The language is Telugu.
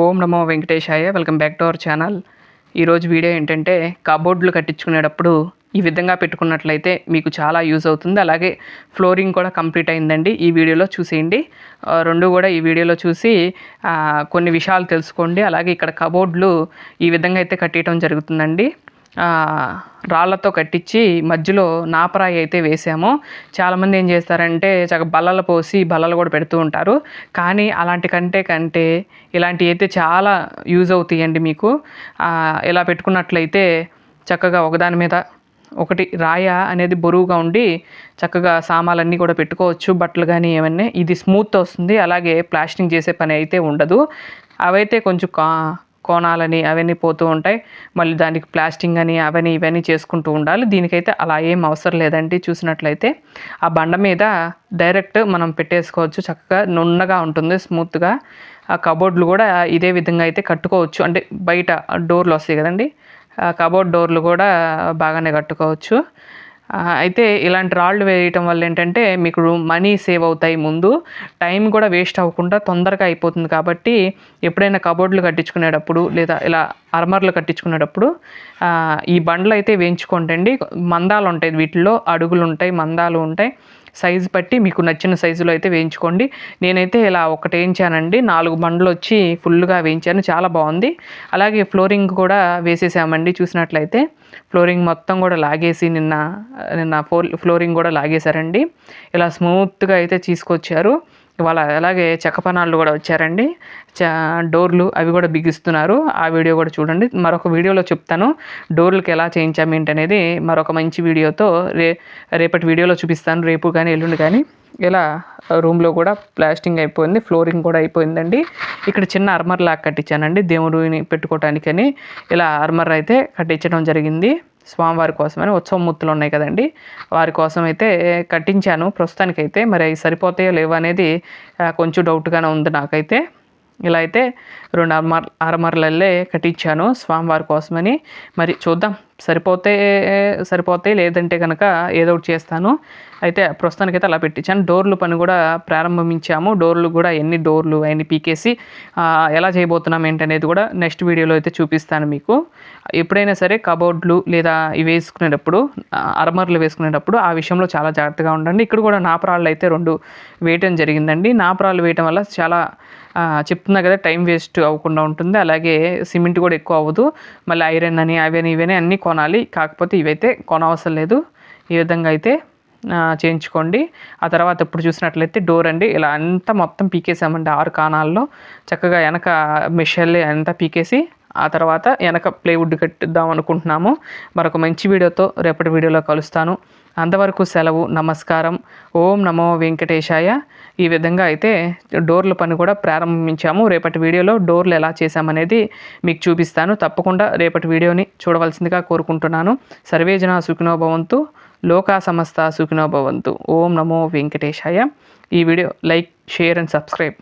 ఓం నమో వెంకటేశాయ welcome back to our channel. ఈరోజు వీడియో ఏంటంటే కబోర్డ్లు కట్టించుకునేటప్పుడు ఈ విధంగా పెట్టుకున్నట్లయితే మీకు చాలా యూజ్ అవుతుంది. అలాగే ఫ్లోరింగ్ కూడా కంప్లీట్ అయిందండి. ఈ వీడియోలో చూసేయండి. రెండు కూడా ఈ వీడియోలో చూసి కొన్ని విషయాలు తెలుసుకోండి. అలాగే ఇక్కడ కబోర్డ్లు ఈ విధంగా అయితే కట్టేయడం జరుగుతుందండి. రాళ్ళతో కట్టించి మధ్యలో నాపరాయి అయితే వేసాము. చాలామంది ఏం చేస్తారంటే చక్క బల్లలు పోసి బల్లలు కూడా పెడుతూ ఉంటారు. కానీ అలాంటి కంటే కంటే ఇలాంటివి అయితే చాలా యూజ్ అవుతాయండి మీకు. ఇలా పెట్టుకున్నట్లయితే చక్కగా ఒకదాని మీద ఒకటి రాయ అనేది బరువుగా ఉండి చక్కగా సామాన్లన్నీ కూడా పెట్టుకోవచ్చు. బట్టలు కానీ ఏమన్నా ఇది స్మూత్ వస్తుంది. అలాగే ప్లాస్టింగ్ చేసే పని అయితే ఉండదు. అవైతే కొంచెం కా కోణాలని అవన్నీ పోతూ ఉంటాయి. మళ్ళీ దానికి ప్లాస్టింగ్ అని అవన్నీ ఇవన్నీ చేసుకుంటూ ఉండాలి. దీనికైతే అలా ఏం అవసరం లేదండి. చూసినట్లయితే ఆ బండ మీద డైరెక్ట్ మనం పెట్టేసుకోవచ్చు. చక్కగా నున్నగా ఉంటుంది. స్మూత్గా ఆ కబోర్డ్లు కూడా ఇదే విధంగా అయితే కట్టుకోవచ్చు. అంటే బయట డోర్లు వస్తాయి కదండి. కబోర్డ్ డోర్లు కూడా బాగానే కట్టుకోవచ్చు. అయితే ఇలాంటి రాళ్ళు వేయటం వల్ల ఏంటంటే మీకు మనీ సేవ్ అవుతాయి ముందు. టైం కూడా వేస్ట్ అవ్వకుండా తొందరగా అయిపోతుంది కాబట్టి ఎప్పుడైనా కబోర్డ్లు కట్టించుకునేటప్పుడు లేదా ఇలా అర్మర్లు కట్టించుకునేటప్పుడు ఈ బండ్లు అయితే వేయించుకోండి. మందాలు ఉంటాయి వీటిల్లో అడుగులు ఉంటాయి మందాలు ఉంటాయి. సైజు బట్టి మీకు నచ్చిన సైజులో అయితే వేయించుకోండి. నేనైతే ఇలా ఒకటి వేయించానండి. నాలుగు బండ్లు వచ్చి ఫుల్గా వేయించాను. చాలా బాగుంది. అలాగే ఫ్లోరింగ్ కూడా వేసేసామండి చూసినట్లయితే. ఫ్లోరింగ్ మొత్తం కూడా లాగేసి నిన్న నిన్న ఫోర్ ఫ్లోరింగ్ కూడా లాగేశారండి. ఇలా స్మూత్గా అయితే తీసుకొచ్చారు. ఇవాళ అలాగే చెక్కపనాళ్ళు కూడా వచ్చారండి. డోర్లు అవి కూడా బిగిస్తున్నారు. ఆ వీడియో కూడా చూడండి. మరొక వీడియోలో చెప్తాను. డోర్లకి ఎలా చేయించాము ఏంటనేది మరొక మంచి వీడియోతో రే రేపటి వీడియోలో చూపిస్తాను. రేపు కానీ ఎల్లుండి కానీ. ఇలా రూమ్లో కూడా ప్లాస్టింగ్ అయిపోయింది. ఫ్లోరింగ్ కూడా అయిపోయిందండి. ఇక్కడ చిన్న అర్మర్ లాగా కట్టించానండి. దేవుడిని పెట్టుకోవటానికని ఇలా అర్మర్ అయితే కట్టించడం జరిగింది. స్వామివారి కోసమని ఉత్సవ ముత్తులు ఉన్నాయి కదండి. వారి కోసం అయితే కట్టించాను. ప్రస్తుతానికైతే మరి అవి సరిపోతాయో లేవో అనేది కొంచెం డౌట్గానే ఉంది నాకైతే. ఇలా అయితే రెండు అరమర్ అరమర్లల్లే కట్టించాను స్వామివారి కోసమని. మరి చూద్దాం. సరిపోతే సరిపోతే లేదంటే కనుక ఏదో ఒకటి చేస్తాను. అయితే ప్రస్తుతానికైతే అలా పెట్టించాను. డోర్లు పని కూడా ప్రారంభించాము. డోర్లు కూడా ఎన్ని డోర్లు అన్ని పీకేసి ఎలా చేయబోతున్నాం ఏంటనేది కూడా నెక్స్ట్ వీడియోలో అయితే చూపిస్తాను మీకు. ఎప్పుడైనా సరే కబోర్డ్లు లేదా ఇవి వేసుకునేటప్పుడు అర్మర్లు వేసుకునేటప్పుడు ఆ విషయంలో చాలా జాగ్రత్తగా ఉండండి. ఇక్కడ కూడా నాపరాళ్ళు అయితే రెండు వేయటం జరిగిందండి. నాపరాళ్ళు వేయటం వల్ల చాలా చెప్తున్నా కదా టైం వేస్ట్ అవ్వకుండా ఉంటుంది. అలాగే సిమెంట్ కూడా ఎక్కువ అవ్వదు. మళ్ళీ ఐరన్ అని అవని ఇవని అన్నీ కొనాలి. కాకపోతే ఇవైతే కొనవసరం లేదు. ఈ విధంగా అయితే చేయించుకోండి. ఆ తర్వాత ఇప్పుడు చూసినట్లయితే డోర్ అండి. ఇలా అంతా మొత్తం పీకేసామండి ఆరు కాణాల్లో. చక్కగా వెనక మిషన్లే అంతా పీకేసి ఆ తర్వాత వెనక ప్లేవుడ్ కట్టిద్దాం అనుకుంటున్నాము. మరొక మంచి వీడియోతో రేపటి వీడియోలో కలుస్తాను. అంతవరకు సెలవు నమస్కారం. ఓం నమో వెంకటేశాయ. ఈ విధంగా అయితే డోర్ల పని కూడా ప్రారంభించాము. రేపటి వీడియోలో డోర్లు ఎలా చేశామనేది మీకు చూపిస్తాను. తప్పకుండా రేపటి వీడియోని చూడవలసిందిగా కోరుకుంటున్నాను. సర్వేజన సుఖినోభవంతు లోకా సమస్త సుఖినోభవంతు ఓం నమో వెంకటేశాయ. ఈ video like share and subscribe.